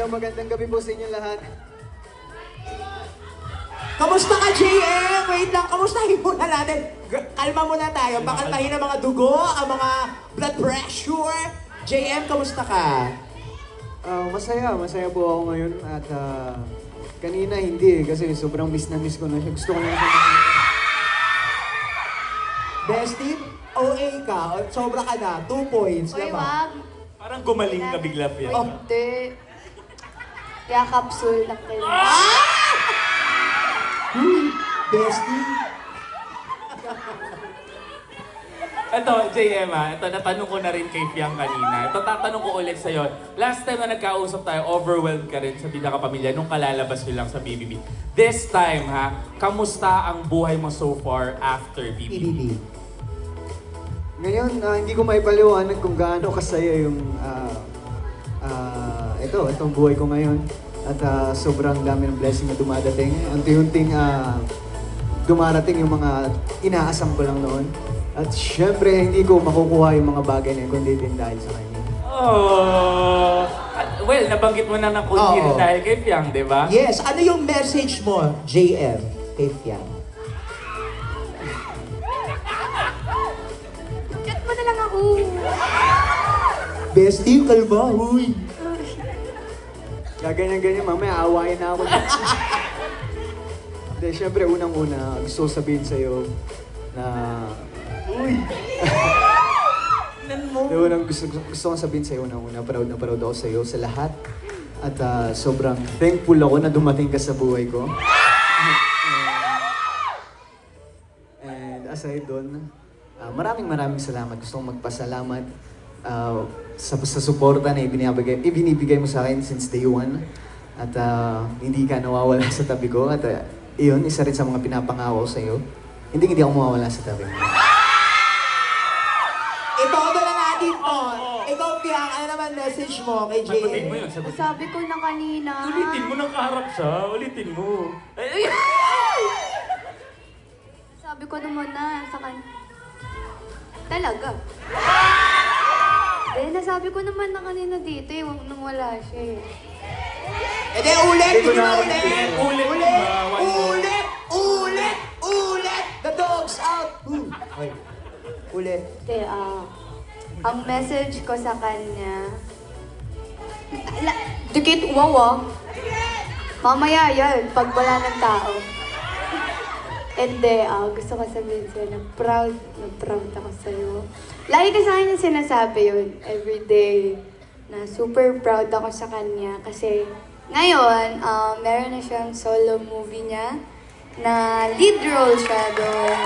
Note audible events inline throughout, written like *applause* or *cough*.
magandang magandang gabi po sa inyo lahat. Kamusta ka, JM? Wait lang, kamustahin muna natin. G- Kalma muna tayo. Pakalmahin ang mga dugo, ang mga blood pressure. JM, kamusta ka? Ah, masaya, masaya po ako ngayon at ah, kanina hindi eh, kasi sobrang miss na miss ko na siya. Gusto ko na siya makita. Bestie, OA ka. Sobra ka na. Two points. Uy, diba? wag. Parang gumaling ka bigla. Oh. Hindi. Kaya capsule lang kayo. Uy, Bestie. Ito, JM ah, ito natanong ko na rin kay Fiang kanina. Ito tatanong ko ulit sa'yo. Last time na nagkausap tayo, overwhelmed ka rin sa Bida Kapamilya nung kalalabas nyo lang sa BBB. This time ha, kamusta ang buhay mo so far after BBB? PBB. Ngayon, ah, hindi ko maipaliwanag kung gaano kasaya yung ah, ah, ito, itong buhay ko ngayon. At ah, sobrang dami ng blessing na dumadating. Unti-unting ah, dumarating yung mga inaasam ko lang noon. At syempre, hindi ko makukuha yung mga bagay na yun, kundi din dahil sa kanya. Oh! At, well, nabanggit mo na ng kunti Oo. dahil kay Fiang, di ba? Yes, ano yung message mo, JM, kay Fiam? Chat mo na lang ako. Bestie, kalma. Uy. Gaganyan-ganyan, mamaya aawain na ako. Hindi, syempre, unang-una, gusto ko sabihin sa'yo na... Uy! *laughs* Hindi, unang gusto, gusto kong sabihin sa'yo unang-una, proud na proud ako sa'yo sa lahat. At ah, sobrang thankful ako na dumating ka sa buhay ko. And aside doon, ah, maraming maraming salamat. Gusto kong magpasalamat ah, sa, sa suporta na ibinibigay, ibinibigay mo sa akin since day one. At ah, hindi ka nawawala sa tabi ko. At ah, iyon, isa rin sa mga pinapangako sa iyo. Hindi hindi ako mawawala sa tabi mo. Ito na lang natin to. Ikaw, Fiam, ano naman message mo kay Sagutin mo yun, sagutin. Sabi ko na kanina. Ulitin mo nang kaharap siya. Ulitin mo. Ay, ay. Sabi ko naman na sa kan... Talaga. Eh, nasabi ko naman na kanina dito eh, wag nang wala siya eh. E di ulit, Hindi na ulit. Ulit, Ulit, ulit, ulit, ulit. The dog's out. Ooh. Okay. Ulit. Hindi, ah... ang message ko sa kanya... Ala, dikit wawa. Mamaya yan, pag wala ng tao. Hindi, ah, gusto ko sabihin sa'yo na proud, na proud ako sa'yo. Lagi ko sa kanya sinasabi yun, everyday, na super proud ako sa kanya kasi ngayon, ah, meron na siyang solo movie niya na lead role siya doon.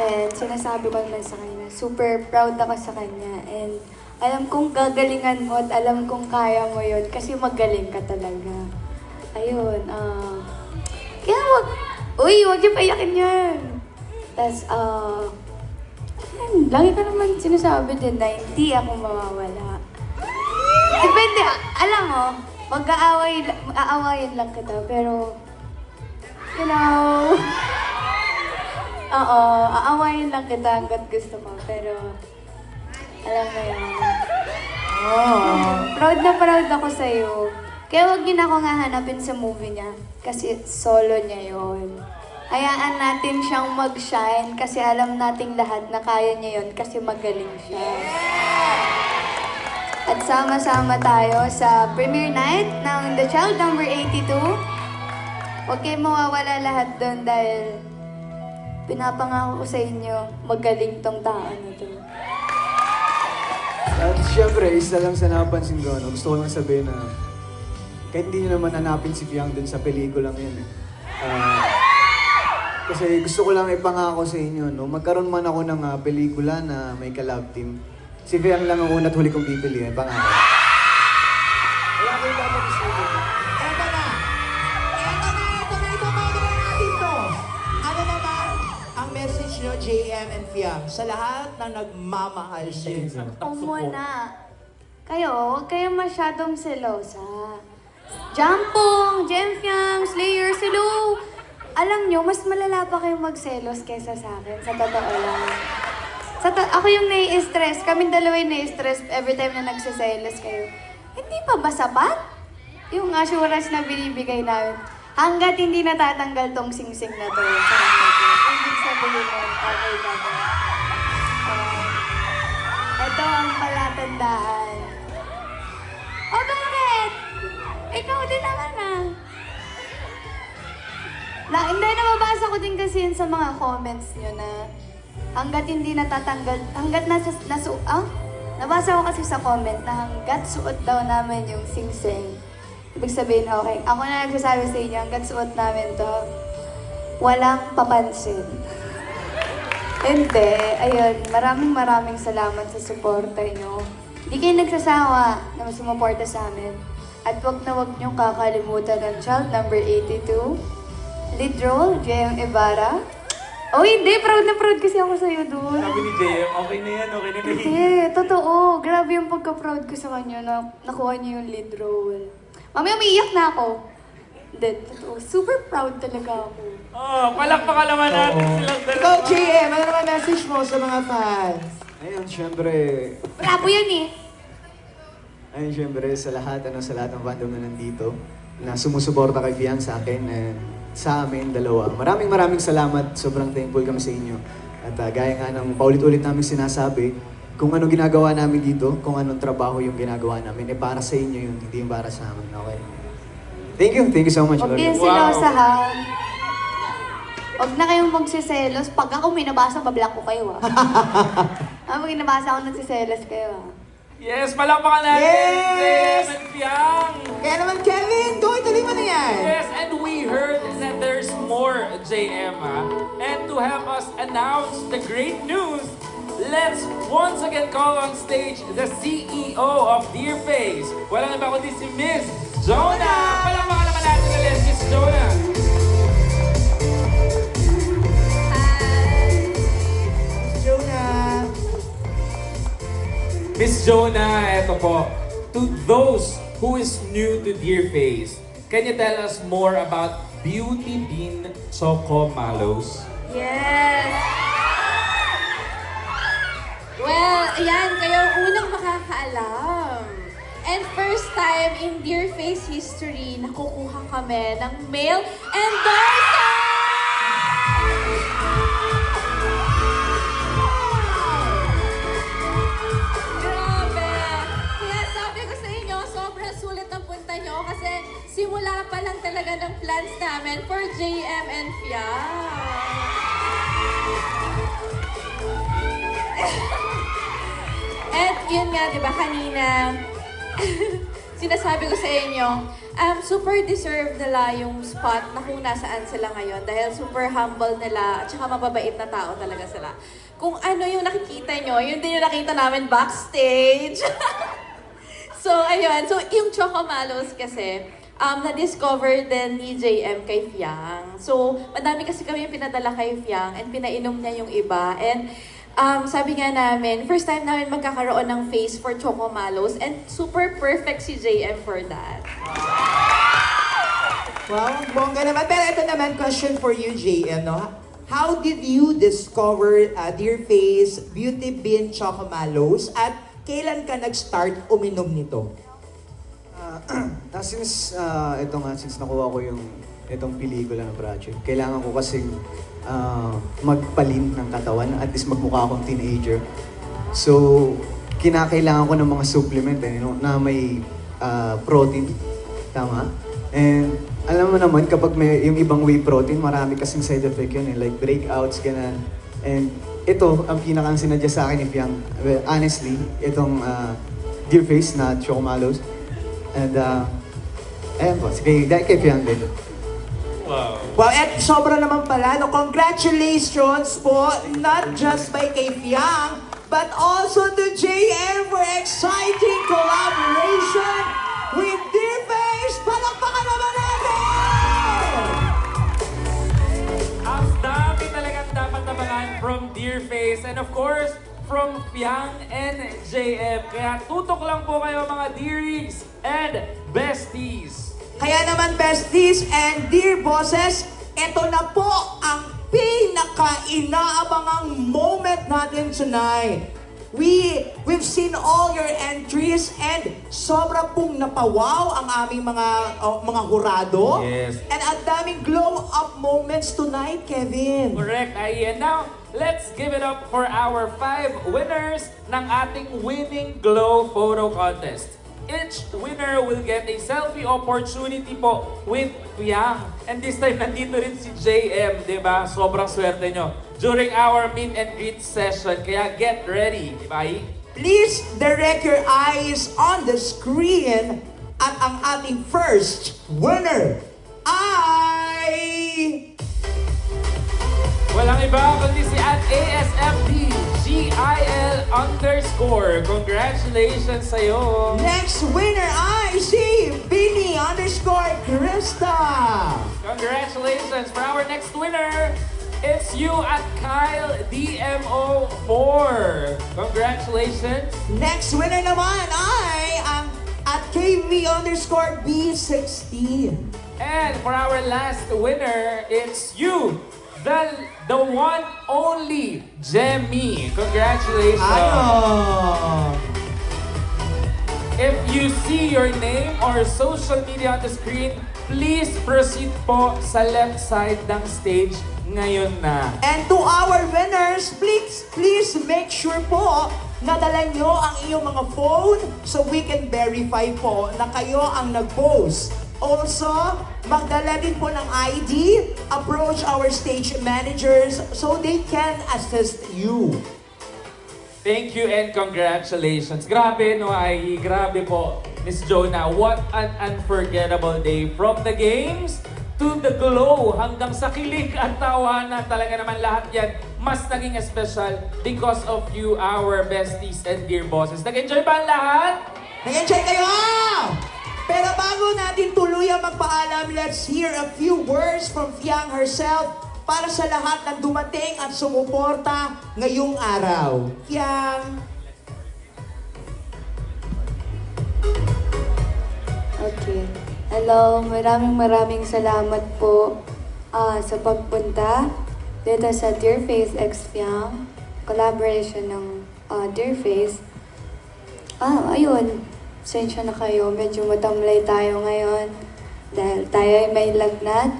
And sinasabi ko naman sa kanya, super proud ako sa kanya. And alam kong gagalingan mo at alam kong kaya mo yun kasi magaling ka talaga. Ayun, ah... kaya wag... Uy, wag yung payakin yan! Tapos, ah... ayun, lagi ka naman sinasabi din na hindi ako mawawala. Depende, alam mo, mag-aaway, aawayin lang kita, pero... You know... *laughs* Oo, aawayin lang kita hanggat gusto mo, pero alam mo yun. Oh. Proud na proud ako sa'yo. Kaya huwag niyo na ako nga hanapin sa movie niya, kasi solo niya yon. Hayaan natin siyang mag-shine kasi alam nating lahat na kaya niya yon kasi magaling siya. At sama-sama tayo sa premiere night ng The Child Number 82. Huwag kayong mawawala lahat doon dahil pinapangako ko sa inyo, magaling tong tao na to. At syempre, isa lang sa napansin ko, no, gusto ko lang sabihin na kahit hindi nyo naman hanapin si Fiang dun sa pelikulang yun. Eh. Ah, kasi gusto ko lang ipangako sa inyo, no, magkaroon man ako ng ah, pelikula na may kalab team. Si Fiang lang ang una at huli kong pipiliin, pangako. Wala kayong dapat isipin. Eto na. Eto na, eto na, ito magawa natin to. Ano naman ang message nyo, JM and Fiam, sa lahat na nagmamahal sa inyo? O muna, kayo, huwag kayong masyadong selosa. Jampong, Jemfiang, Slayer, Silo. Alam nyo, mas malala pa kayong magselos kaysa sa akin, sa totoo lang. Sa to- ako yung nai-stress, kaming dalawa yung nai-stress every time na nagsiselos kayo. hindi pa ba sapat? Yung assurance na binibigay namin. Hanggat hindi natatanggal tong singsing na to. Ibig sabihin nun, okay ka ba? Um, ito ang palatandaan. Ikaw din naman ah. Na, hindi, nababasa ko din kasi yun sa mga comments nyo na hanggat hindi natatanggal, hanggat nasa, nasu, ah? Nabasa ko kasi sa comment na hanggat suot daw namin yung sing-sing. Ibig sabihin, okay, ako na nagsasabi sa inyo, hanggat suot namin to, walang papansin. Hindi, ayun, maraming maraming salamat sa suporta nyo. Hindi kayo nagsasawa na sumuporta sa amin. At wag na wag nyo kakalimutan ng child number 82, lead role, JM Ibarra. Oh, hindi, proud na proud kasi ako sa'yo doon. Sabi ni JM, okay na yan, okay na na Hindi, totoo. Grabe yung pagka-proud ko sa kanya na nakuha niya yung lead role. Mamaya umiiyak na ako. Hindi, totoo. Super proud talaga ako. Oh, palakpakan naman natin silang dalawa. Ikaw, JM, ano naman message mo sa mga fans? Ayun, syempre, Bravo yan eh. Ayun, syempre, sa lahat, ano, sa lahat ng fandom na nandito, na sumusuporta kay Fiang sa akin, and sa amin, dalawa. Maraming maraming salamat. Sobrang thankful kami sa inyo. At ah, gaya nga ng paulit-ulit namin sinasabi, kung ano ginagawa namin dito, kung anong trabaho yung ginagawa namin, eh para sa inyo yun, hindi yung para sa amin. Okay? Thank you. Thank you so much. Huwag Lord. Wow. silosa ha. Huwag na kayong magsiselos. Pag ako may nabasa, bablock ko kayo ah. ah, *laughs* pag nabasa ako nagsiselos kayo ah. Yes, palakpakan natin! Yes! And Fiang! Kaya naman, Kevin, go, ituloy mo na yan. Yes, and we heard that there's more JM, ah. And to help us announce the great news, let's once again call on stage the CEO of Dear Face. Walang iba kundi si Miss Jonah! Palakpakan naman natin ulit, Miss! Jonah. Miss Jonah, eto po. To those who is new to Dear Face, can you tell us more about Beauty Bean Choco Mallows? Yes! Well, ayan, kayo ang unang makakaalam. And first time in Dear Face history, nakukuha kami ng male endorser! Grabe! Pa lang talaga ng plans namin for JM and Fiam. *laughs* At yun nga, di ba, kanina, *laughs* sinasabi ko sa inyo, um, super deserve nila yung spot na kung nasaan sila ngayon dahil super humble nila at saka mababait na tao talaga sila. Kung ano yung nakikita nyo, yun din yung nakita namin backstage. *laughs* so, ayun. So, yung Chocomalos kasi, um, na-discover din ni JM kay Fiang. So, madami kasi kami yung pinadala kay Fiang and pinainom niya yung iba. And um, sabi nga namin, first time namin magkakaroon ng face for Chocomalos and super perfect si JM for that. Wow, ang bongga naman. Pero ito naman, question for you, JM, no? How did you discover uh, Dear Face Beauty Bean Chocomalos at kailan ka nag-start uminom nito? *clears throat* Ah, since ah, ito nga, since nakuha ko yung itong pelikula ng project, kailangan ko kasing ah, magpalim ng katawan, at least magmukha akong teenager. So, kinakailangan ko ng mga supplement eh, know, na may ah, protein. Tama? And alam mo naman, kapag may yung ibang whey protein, marami kasing side effect yun eh, like breakouts, ganun. And ito, ang pinakang sinadya sa akin ni Piang, well, honestly, itong ah, Dear Face na Chocomalos. And, uh, ayan po, sige, dahil kay Piang din. Wow. Well, at sobra naman pala, no, congratulations po, not just by kay Fiang, but also to JM for exciting collaboration with Dear Face! Palakpakan naman natin! Ang dami talagang dapat nabangan from Dear Face and of course, from Piang and JM. Kaya tutok lang po kayo mga Dearigs and Besties. Kaya naman, besties and dear bosses, ito na po ang pinaka-inaabangang moment natin tonight. We, we've seen all your entries and sobra pong napawaw ang aming mga oh, mga hurado. Yes. And ang daming glow-up moments tonight, Kevin. Correct, Ai. And now, let's give it up for our five winners ng ating Winning Glow Photo Contest. Each winner will get a selfie opportunity po with Piang. And this time, nandito rin si JM, di ba? Sobrang swerte nyo. During our meet and greet session. Kaya get ready, Ai? Please direct your eyes on the screen at ang ating first winner ay... Walang iba kundi si at ASFD GIL underscore. Congratulations sa'yo. Next winner ay si Bini underscore Krista. Congratulations for our next winner. It's you at Kyle DMO4. Congratulations. Next winner naman ay ang at KV underscore B16. And for our last winner, it's you, the the one only Jemmy. Congratulations. Ano? If you see your name or social media on the screen, please proceed po sa left side ng stage ngayon na. And to our winners, please, please make sure po na dala nyo ang iyong mga phone so we can verify po na kayo ang nag-post. Also, magdala din po ng ID, approach our stage managers so they can assist you. Thank you and congratulations. Grabe no ay grabe po Miss Jonah. What an unforgettable day from the games to the glow hanggang sa kilig at tawanan. Talaga naman lahat yan mas naging special because of you, our besties and dear bosses. Nag-enjoy ba ang lahat? Nag-enjoy kayo! Pero bago natin tuluyang magpaalam, let's hear a few words from Fiang herself para sa lahat ng dumating at sumuporta ngayong araw. Fiang! Okay. Hello, maraming maraming salamat po ah, sa pagpunta dito sa Dear Face X Fiang. Collaboration ng ah, Dear Face. Ah, ayun. Sensya na kayo. Medyo matamlay tayo ngayon. Dahil tayo ay may lagnat.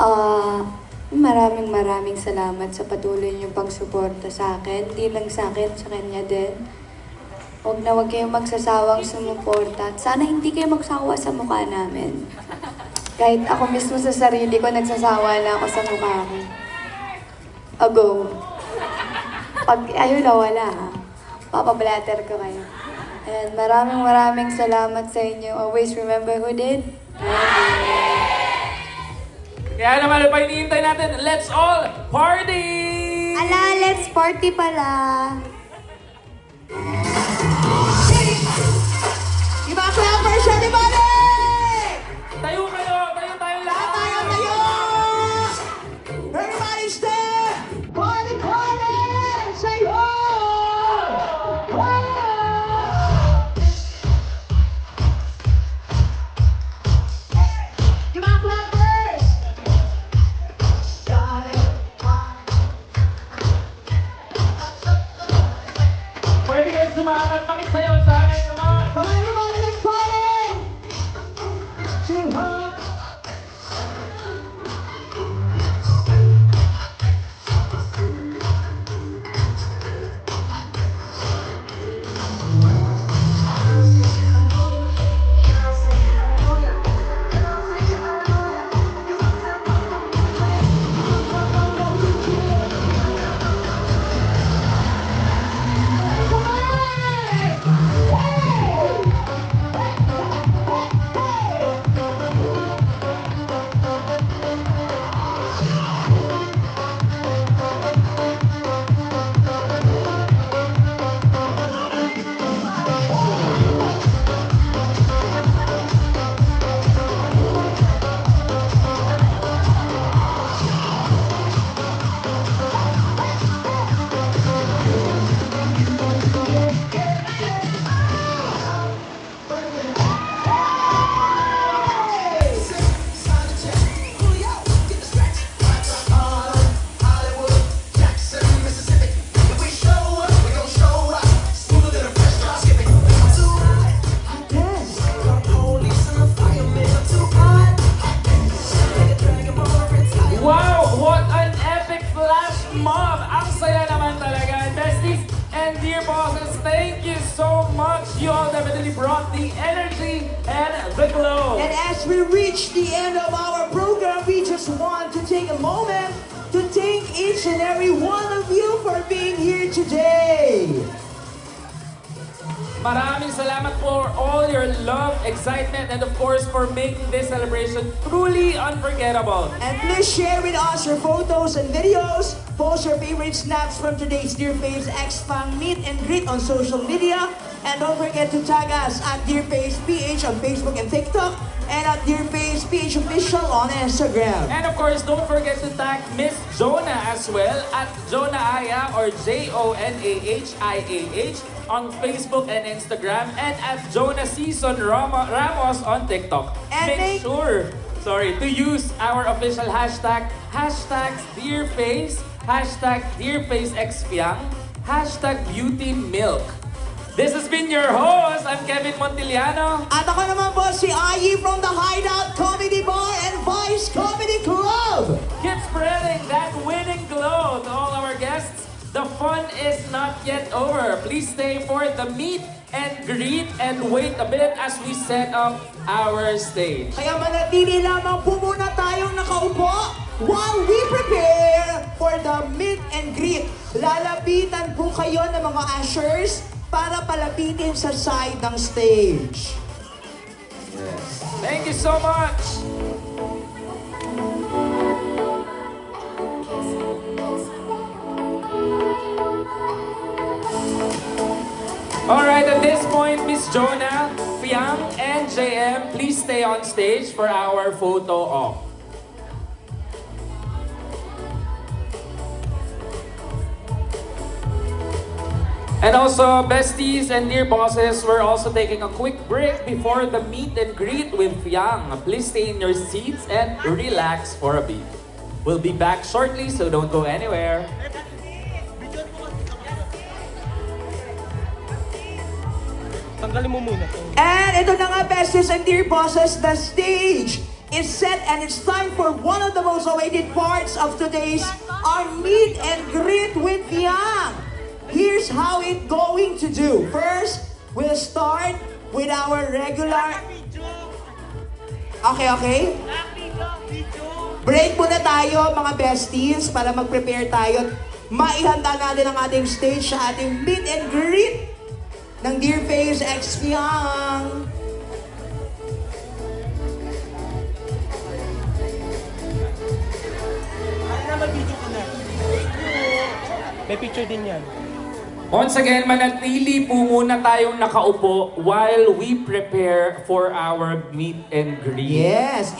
Ah, maraming maraming salamat sa patuloy niyong pagsuporta sa akin. Hindi lang sa akin, sa kanya din. Huwag na huwag kayong magsasawang sumuporta. Sana hindi kayo magsawa sa mukha namin. Kahit ako mismo sa sarili ko, nagsasawa na ako sa mukha ko. Ago. Pag ayun na wala. Papablatter ko kayo. Ayan, maraming maraming salamat sa inyo. Always remember who did? Kaya naman ano pa iniintay natin? Let's all party! Ala, let's party pala! We reach the end of our program, we just want to take a moment to thank each and every one of you for being here today. Maraming salamat for all your love, excitement, and of course for making this celebration truly unforgettable. And please share with us your photos and videos. Post your favorite snaps from today's Dear Face X Fang Meet and Greet on social media. And don't forget to tag us at Dear Face PH on Facebook and TikTok. And at Dear Face PH Official on Instagram. And of course, don't forget to tag Miss Jonah as well at Jonah Aya or J-O-N-A-H-I-A-H on Facebook and Instagram and at Jonah Season Ramos on TikTok. And Make make- sure, sorry, to use our official hashtag, hashtag DearFace, hashtag DearFaceXPiang, hashtag BeautyMilk. This has been your host. I'm Kevin Montiliano. At ako naman po si Ayi from the Hideout Comedy Bar and Vice Comedy Club. Keep spreading that winning glow to all our guests. The fun is not yet over. Please stay for the meet and greet and wait a bit as we set up our stage. Kaya manatili lamang po muna tayong nakaupo while we prepare for the meet and greet. Lalapitan po kayo ng mga ushers para palapitin sa side ng stage. Thank you so much. All right, at this point, Miss Jonah, Fiang, and JM, please stay on stage for our photo op. And also, besties and dear bosses, we're also taking a quick break before the meet and greet with Fiang. Please stay in your seats and relax for a bit. We'll be back shortly, so don't go anywhere. Tanggalin mo muna. And ito na nga, besties and dear bosses, the stage is set and it's time for one of the most awaited parts of today's our meet and greet with Yang. Here's how it going to do. First, we'll start with our regular... Okay, okay? Break muna tayo mga besties para mag-prepare tayo. Maihanda natin ang ating stage sa ating meet and greet ng Dear Face X Young. May picture din yan. Once again, manatili po muna tayong nakaupo while we prepare for our meet and greet. Yes.